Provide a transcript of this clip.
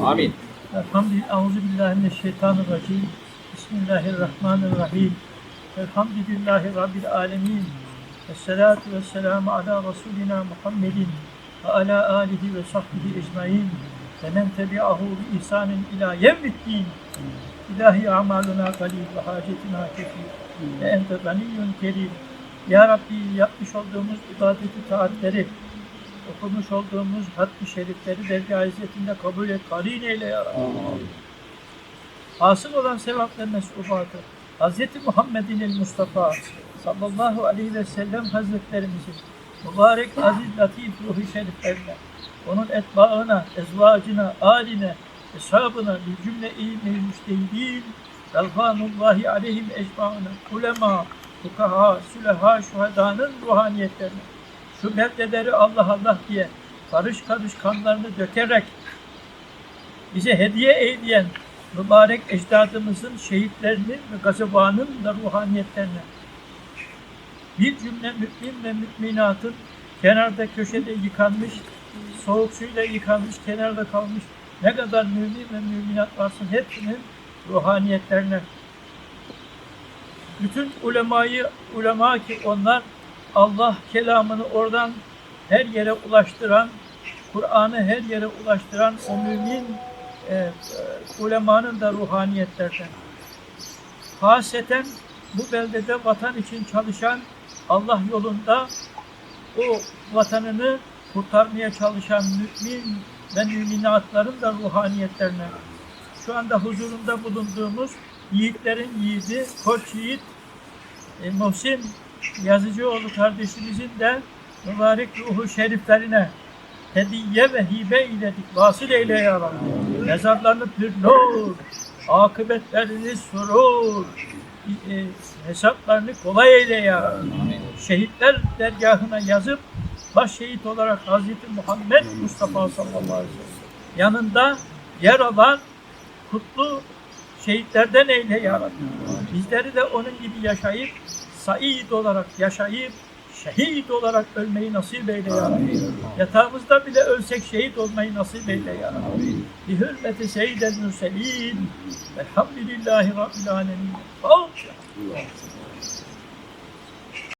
Amin. Elhamdülillah, auzu billahi mineşşeytanirracim. Bismillahirrahmanirrahim. Elhamdülillahi Rabbil alemin. Esselatu vesselamu ala Resulina Muhammedin ve ala alihi ve sahbihi ecmain. Ve men tebi'ahu bi ihsanin ila yevmiddin. İlahi amaluna galil ve hacetina kefir. Ve ente ganiyyun kerim. Ya Rabbi yapmış olduğumuz ibadeti taatleri, okumuş olduğumuz hatt-ı şerifleri dergâh izzetinde kabul et, karin eyle ya Rabbi. Hasıl olan sevap ve mesubatı, Hz. Muhammed'in el Mustafa sallallahu aleyhi ve sellem Hazretlerimizin mübarek aziz latif ruhu şeriflerine, onun etbaına, ezvacına, aline, eshabına, bir cümle iyi müştehidin, Elhanullahi aleyhim ecmaına, ulema, fukaha, süleha, şuhadanın ruhaniyetlerine, şu beldeleri Allah Allah diye karış karış kanlarını dökerek bize hediye eyleyen mübarek ecdadımızın şehitlerinin ve gazabanın da ruhaniyetlerine bir cümle mümin ve müminatın kenarda köşede yıkanmış, soğuk suyla yıkanmış, kenarda kalmış ne kadar mümin ve müminat varsın hepsinin ruhaniyetlerine. Bütün ulemayı ulema ki onlar Allah kelamını oradan her yere ulaştıran, Kur'an'ı her yere ulaştıran o mümin e, ulemanın da ruhaniyetlerden. Haseten bu beldede vatan için çalışan Allah yolunda o vatanını kurtarmaya çalışan mümin ve müminatların da ruhaniyetlerine. Şu anda huzurunda bulunduğumuz yiğitlerin yiğidi, koç yiğit e, Muhsin Yazıcıoğlu kardeşimizin de mübarek ruhu şeriflerine hediye ve hibe eyledik. Vasıl eyle ya Rabbi. Mezarlarını pür nur, akıbetlerini surur, e, hesaplarını kolay eyle ya Rabbi. Şehitler dergahına yazıp baş şehit olarak Hazreti Muhammed Mustafa sallallahu aleyhi ve sellem yanında yer alan kutlu şehitlerden eyle ya Rabbi. Bizleri de onun gibi yaşayıp, said olarak yaşayıp, şehit olarak ölmeyi nasip eyle ya Rabbi. Yatağımızda bile ölsek şehit olmayı nasip eyle ya Rabbi. Bi hürmeti seyyidel mürselin. Velhamdülillahi Rabbil alemin. Fatiha.